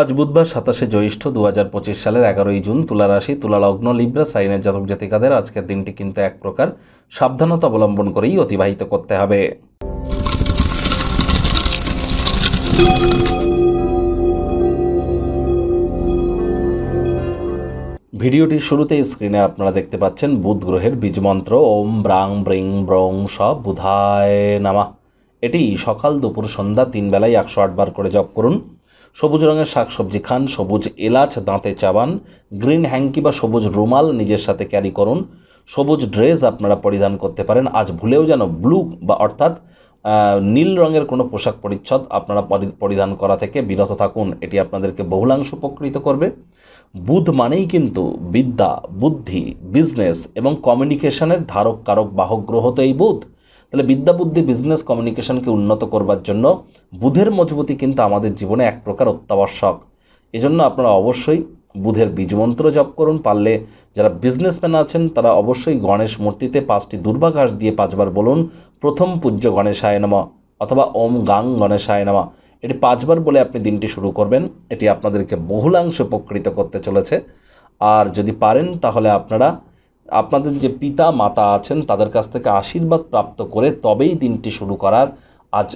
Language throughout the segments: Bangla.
আজ বুধবার সাতাশে জ্যৈষ্ঠ দু হাজার পঁচিশ সালের এগারোই জুন তুলা রাশি, তুলা লগ্ন, লিব্রা সাইনের জাতক জাতিকাদের আজকের দিনটি কিন্তু এক প্রকার সাবধানতা অবলম্বন করেই অতিবাহিত করতে হবে। ভিডিওটির শুরুতে স্ক্রিনে আপনারা দেখতে পাচ্ছেন বুধ গ্রহের বীজমন্ত্র ওম ব্রাং ব্রিং ব্রং সব বুধায় নামা। এটি সকাল দুপুর সন্ধ্যা তিন বেলায় একশো আটবার করে জপ করুন। সবুজ রঙের শাকসবজি খান, সবুজ এলাচ, দাঁতে চাবান গ্রিন হ্যাঙ্কি বা সবুজ রুমাল নিজের সাথে ক্যারি করুন। সবুজ ড্রেস আপনারা পরিধান করতে পারেন। আজ ভুলেও যেন ব্লু বা অর্থাৎ নীল রঙের কোনো পোশাক পরিচ্ছদ আপনারা পরি- পরিধান করা থেকে বিরত থাকুন। এটি আপনাদেরকে বহুলাংশ উপকৃত করবে। বুধ মানেই কিন্তু বিদ্যা, বুদ্ধি, বিজনেস এবং কমিউনিকেশনের ধারক কারক বাহক গ্রহ তো এই বুধ। তাহলে বিদ্যা বুদ্ধি বিজনেস কমিউনিকেশনকে উন্নত করবার জন্য বুধের মজবুতি কিন্তু আমাদের জীবনে এক প্রকার অত্যাবশ্যক। এজন্য আপনারা অবশ্যই বুধের বীজমন্ত্র জপ করুন, পারলে যারা বিজনেসম্যান আছেন তারা অবশ্যই গণেশ মূর্তিতে পাঁচটি দুর্বা ঘাস দিয়ে পাঁচবার বলুন, প্রথম পূজ্য গণেশায় নমঃ অথবা, ওম গাং গণেশায় নমঃ এটি পাঁচবার বলে আপনি দিনটি শুরু করবেন, এটি আপনাদেরকে বহুলাংশে উপকৃত করতে চলেছে। আর যদি পারেন তাহলে আপনারা আপনাদের যে পিতা, মাতা আছেন, তাদের কাছ থেকে আশীর্বাদ প্রাপ্ত করে তবেই দিনটি শুরু করার। আজ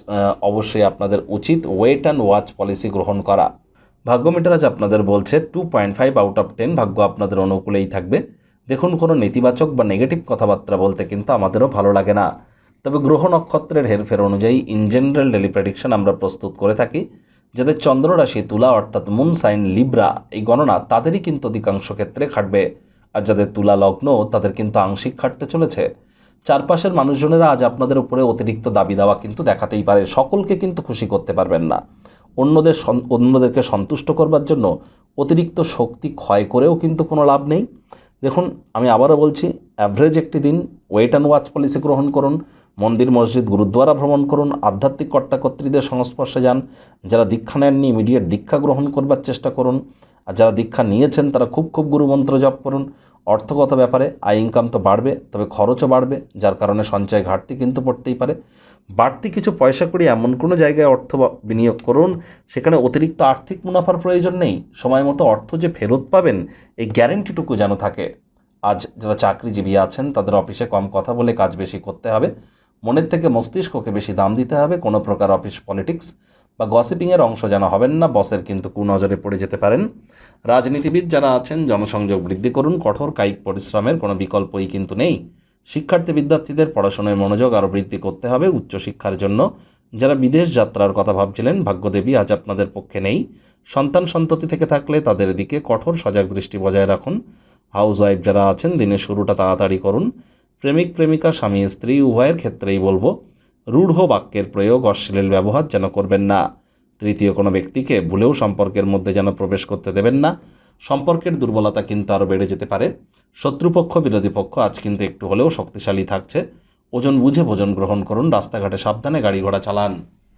অবশ্যই আপনাদের উচিত ওয়েট অ্যান্ড ওয়াচ পলিসি গ্রহণ করা। ভাগ্য মিটার আজ আপনাদের বলছে two point five out of ten ভাগ্য আপনাদের অনুকূলেই থাকবে। দেখুন, কোনো নেতিবাচক বা নেগেটিভ কথাবার্তা বলতে কিন্তু আমাদেরও ভালো লাগে না। তবে গ্রহ নক্ষত্রের হেরফের অনুযায়ী ইন জেনারেল ডেলি প্রেডিকশন আমরা প্রস্তুত করে থাকি, যাদের চন্দ্ররাশি তুলা অর্থাৎ মুন সাইন লিব্রা এই গণনা তাদেরই কিন্তু অধিকাংশ ক্ষেত্রে খাটবে। আর যাদের তুলা লগ্ন, তাদের কিন্তু আংশিক খাটতে চলেছে। চারপাশের মানুষজনেরা আজ আপনাদের উপরে অতিরিক্ত দাবি দাওয়া কিন্তু দেখাতেই পারে। সকলকে কিন্তু খুশি করতে পারবেন না। অন্যদের অন্যদেরকে সন্তুষ্ট করবার জন্য অতিরিক্ত শক্তি ক্ষয় করেও কিন্তু কোনো লাভ নেই। দেখুন, আমি আবারও বলছি অ্যাভারেজ একটি দিন ওয়েট অ্যান্ড ওয়াচ পলিসি গ্রহণ করুন। মন্দির, মসজিদ, গুরুদ্বারা ভ্রমণ করুন। আধ্যাত্মিক কর্তাকর্ত্রীদের সংস্পর্শে যান। যারা দীক্ষা নেননি ইমিডিয়েট দীক্ষা গ্রহণ করবার চেষ্টা করুন। আর যারা দীক্ষা নিয়েছেন, তারা খুব খুব গুরুমন্ত্র জপ করুন। অর্থগত ব্যাপারে আয় ইনকাম তো বাড়বে, তবে খরচও বাড়বে, যার কারণে সঞ্চয় ঘাটতি কিন্তু পড়তেই পারে। বাড়তি কিছু পয়সা করি এমন কোনো জায়গায় অর্থ বিনিয়োগ করুন, সেখানে অতিরিক্ত আর্থিক মুনাফার প্রয়োজন নেই। সময় মতো অর্থ যে ফেরত পাবেন, এই গ্যারেন্টিটুকু যেন থাকে। আজ যারা চাকরিজীবী আছেন, তাদের অফিসে কম কথা বলে কাজ বেশি করতে হবে। মনের থেকে মস্তিষ্ককে বেশি দাম দিতে হবে। কোনো প্রকার অফিস পলিটিক্স বা গসিপিংয়ের অংশ যেন হবেন না। বসের কিন্তু কুনজরে পড়ে যেতে পারেন। রাজনীতিবিদ যারা আছেন, জনসংযোগ বৃদ্ধি করুন। কঠোর কায়িক পরিশ্রমের কোনো বিকল্পই কিন্তু নেই। শিক্ষার্থী বিদ্যার্থীদের পড়াশোনায় মনোযোগ আরও বৃদ্ধি করতে হবে উচ্চশিক্ষার জন্য। যারা বিদেশ যাত্রার কথা ভাবছিলেন, ভাগ্যদেবী আজ আপনাদের পক্ষে নেই। সন্তান সন্ততি থেকে থাকলে তাদের দিকে কঠোর সজাগ দৃষ্টি বজায় রাখুন। হাউস ওয়াইফ যারা আছেন, দিনের শুরুটা তাড়াতাড়ি করুন। প্রেমিক, প্রেমিকা, স্বামী, স্ত্রী, উভয়ের ক্ষেত্রেই বলব, রূঢ় বাক্যের প্রয়োগ অশ্লীল ব্যবহার যেন করবেন না। তৃতীয় কোনো ব্যক্তিকে ভুলেও সম্পর্কের মধ্যে যেন প্রবেশ করতে দেবেন না। সম্পর্কের দুর্বলতা কিন্তু আরও বেড়ে যেতে পারে। শত্রুপক্ষ, বিরোধী পক্ষ আজ কিন্তু একটু হলেও শক্তিশালী থাকছে। ওজন বুঝে ভোজন গ্রহণ করুন, রাস্তাঘাটে সাবধানে গাড়ি ঘোড়া চালান।